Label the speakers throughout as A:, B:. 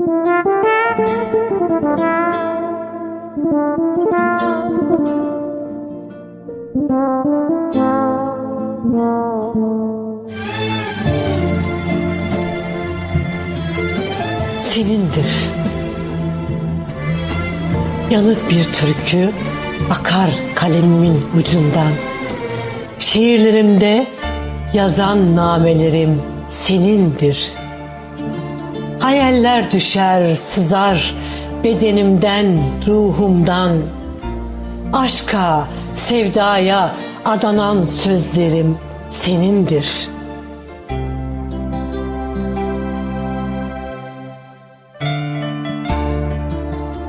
A: Senindir. Yanık bir türkü akar kalemimin ucundan. Şiirlerimde yazan namelerim senindir. Hayaller düşer, sızar bedenimden, ruhumdan. Aşka, sevdaya adanan sözlerim senindir.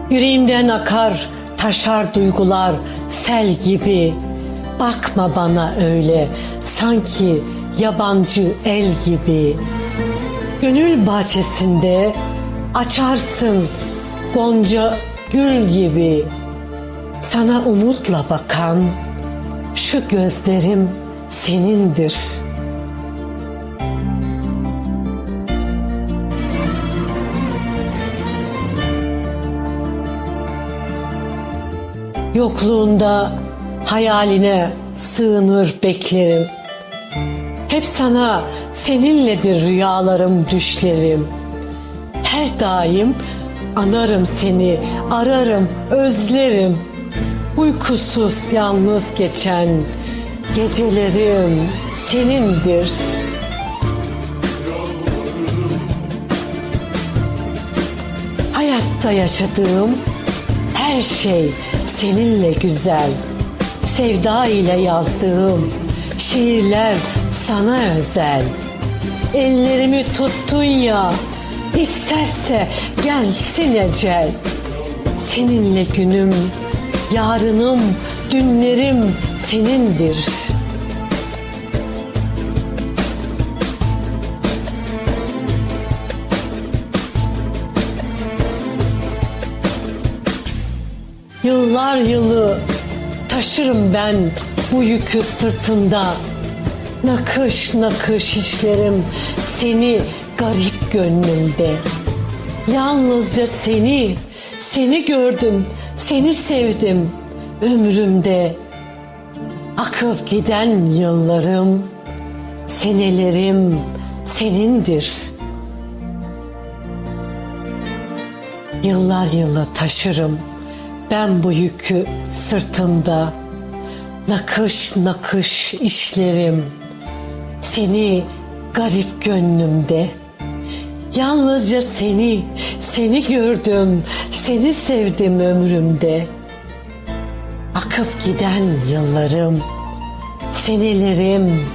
A: Yüreğimden akar, taşar duygular sel gibi. Bakma bana öyle, sanki yabancı el gibi. Gönül bahçesinde açarsın gonca gül gibi. Sana umutla bakan şu gözlerim senindir. Yokluğunda hayaline sığınır beklerim. Hep sana seninledir rüyalarım, düşlerim. Her daim anarım seni, ararım, özlerim. Uykusuz yalnız geçen gecelerim senindir. Hayatta yaşadığım her şey seninle güzel. Sevda ile yazdığım şiirler sana özel. Ellerimi tuttun ya, isterse gelsin ecel. Seninle günüm, yarınım, dünlerim senindir. Yıllar yılı taşırım ben bu yükü sırtımda. Nakış nakış işlerim seni garip gönlümde. Yalnızca seni, seni gördüm, seni sevdim ömrümde. Akıp giden yıllarım, senelerim senindir. Yıllar yılı taşırım ben bu yükü sırtımda. Nakış nakış işlerim seni garip gönlümde. Yalnızca seni, seni gördüm, seni sevdim ömrümde. Akıp giden yıllarım, senelerim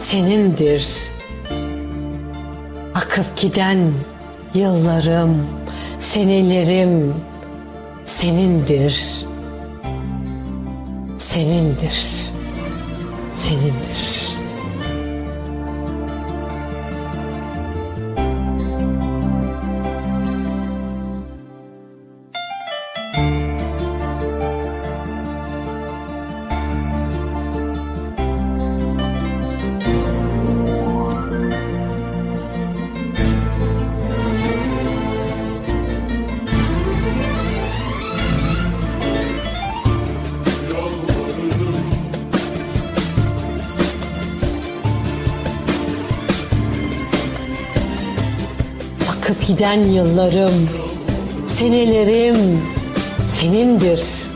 A: senindir. Akıp giden yıllarım, senelerim senindir. Senindir. Senindir. Akıp giden yıllarım, senelerim senindir.